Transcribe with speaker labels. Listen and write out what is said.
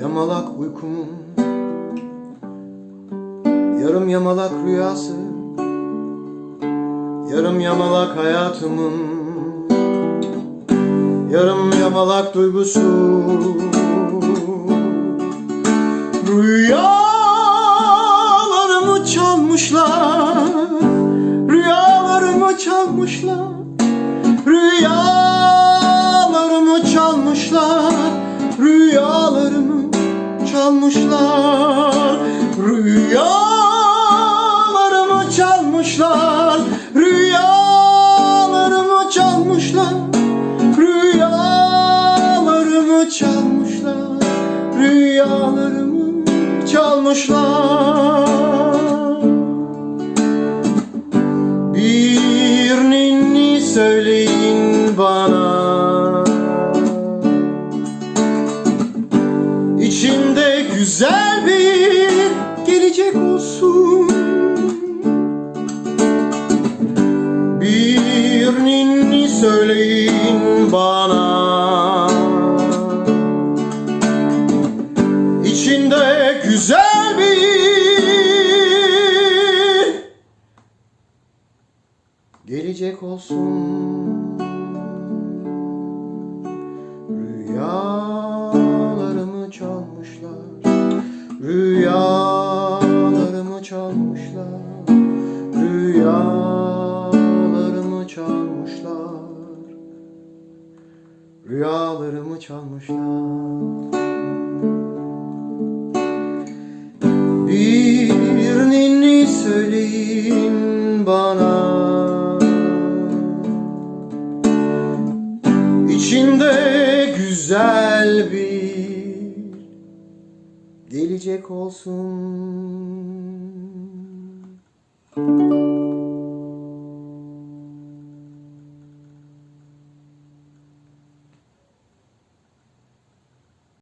Speaker 1: yamalak uykumun Yarım yamalak rüyası Yarım yamalak hayatımın. Yarım yamalak duygusu. Rüyalarımı çalmışlar Rüyalarımı çalmışlar çalmışlar Rüyalarımı çalmışlar Rüyalarımı çalmışlar Rüyalarımı çalmışlar Rüyalarımı çalmışlar. Bir ninni söyleyin bana güzel bir gelecek olsun. Bir ninni söyleyin bana. İçinde güzel bir gelecek olsun. Rüyalarımı çalmışlar Rüyalarımı çalmışlar. Rüyalarımı çalmışlar. Rüyalarımı çalmışlar. Bir ninni söyleyin bana. İçinde güzel bir gelecek olsun